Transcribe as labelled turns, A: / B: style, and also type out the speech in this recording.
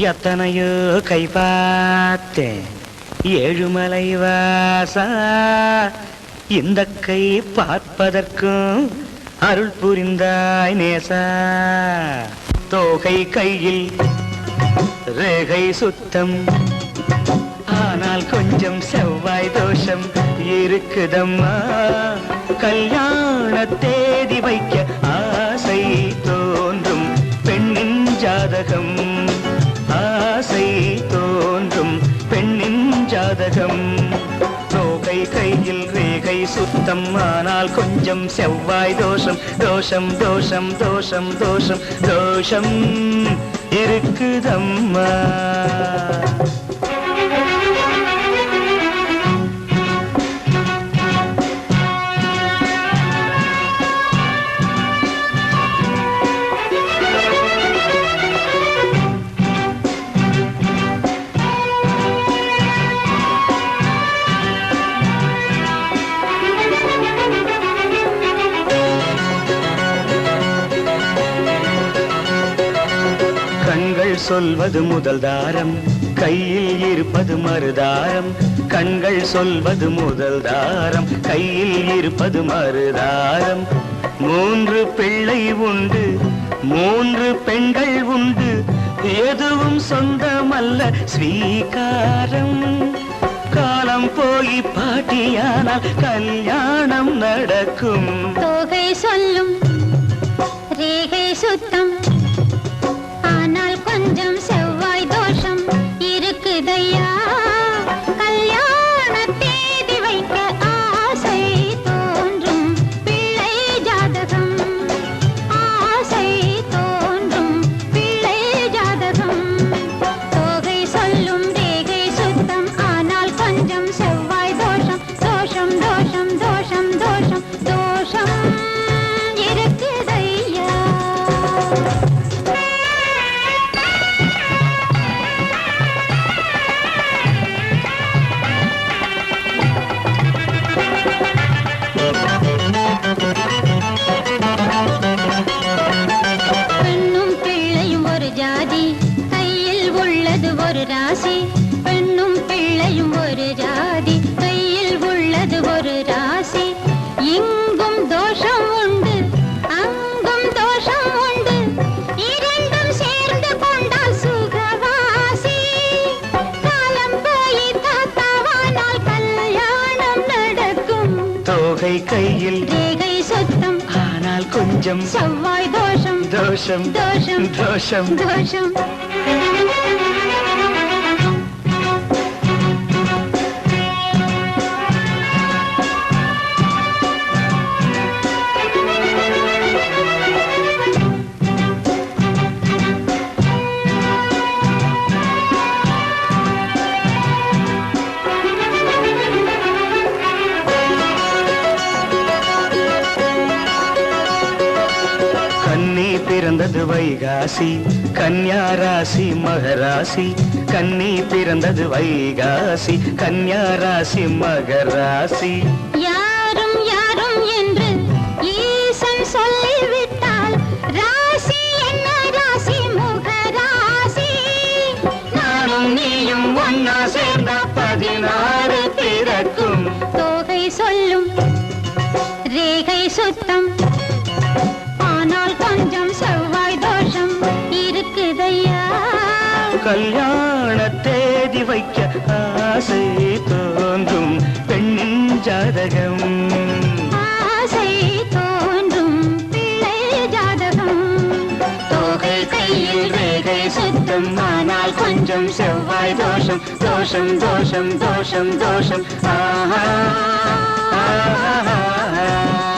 A: எத்தனையோ கை பார்த்தேன் ஏழுமலை வாசா இந்த கை பார்ப்பதற்கும் அருள் புரிந்தாய் நேசா. தோகை கையில் ரேகை சுத்தம் ஆனால் கொஞ்சம் செவ்வாய் தோஷம் இருக்குதம்மா. கல்யாண தேதி வைக்க ஜாதகம். ரோகை கையில் ரேகை சுத்தம் ஆனால் கொஞ்சம் செவ்வாய் தோஷம். தோஷம் தோஷம் தோஷம் தோஷம் தோஷம் இருக்குதம்மா. சொல்வது முதல் தாரம் கையில் இருப்பது மறுதாரம் கண்கள் சொல்வது முதல் தாரம் கையில் இருப்பது மறுதாரம். மூன்று பிள்ளை உண்டு மூன்று பெண்கள் உண்டு எதுவும் சொந்தமல்ல ஸ்வீகாரம். காலம் போய் பாட்டியானால் கல்யாணம் நடக்கும்.
B: தொகை சொல்லும் ரேகை சுத்தம் உள்ளது ஒரு ராசி. பெண்ணும் பிள்ளையும் ஒரு ஜாதி. கையில் உள்ளது ஒரு ராசி. இங்கும் தோஷம் உண்டு அங்கும் தோஷம் உண்டு. இரண்டும் சேர்ந்து கொண்டால் சுகவாசி. காலம் போய் தாத்தாவானால் கல்யாணம் நடக்கும்.
A: தோகை கையில்
B: ரேகை சுத்தம்.
A: ஆனால் கொஞ்சம்
B: செவ்வாய் தோஷம்.
A: தோஷம்
B: தோஷம்.
A: தோஷம்.
B: தோஷம்.
A: Thank you. பிறந்தது வைகாசி கன்யா ராசி மகராசி கன்னி பிறந்தது வைகாசி கன்யா ராசி மகராசி.
B: யாரும் யாரும் என்று ஈசன் சொல்லிவிட்டால் ராசி என்ன ராசி முகராசி?
A: நானும் நீயும் ஒன்னா சேர்ந்த பதினாறு பிறக்கும்.
B: தோகை சொல்லும் ரேகை சுத்தம்
A: கல்யாண தேதி வைக்க ஆசை தோன்றும் பெண்ணின் ஜாதகம்.
B: ஆசை தோன்றும் பிள்ளை ஜாதகம்.
A: தோகை கையில் ரேகை சுத்தம் ஆனால் கொஞ்சம் செவ்வாய் தோஷம். தோஷம் தோஷம் தோஷம் தோஷம். ஆஹா ஆஹா.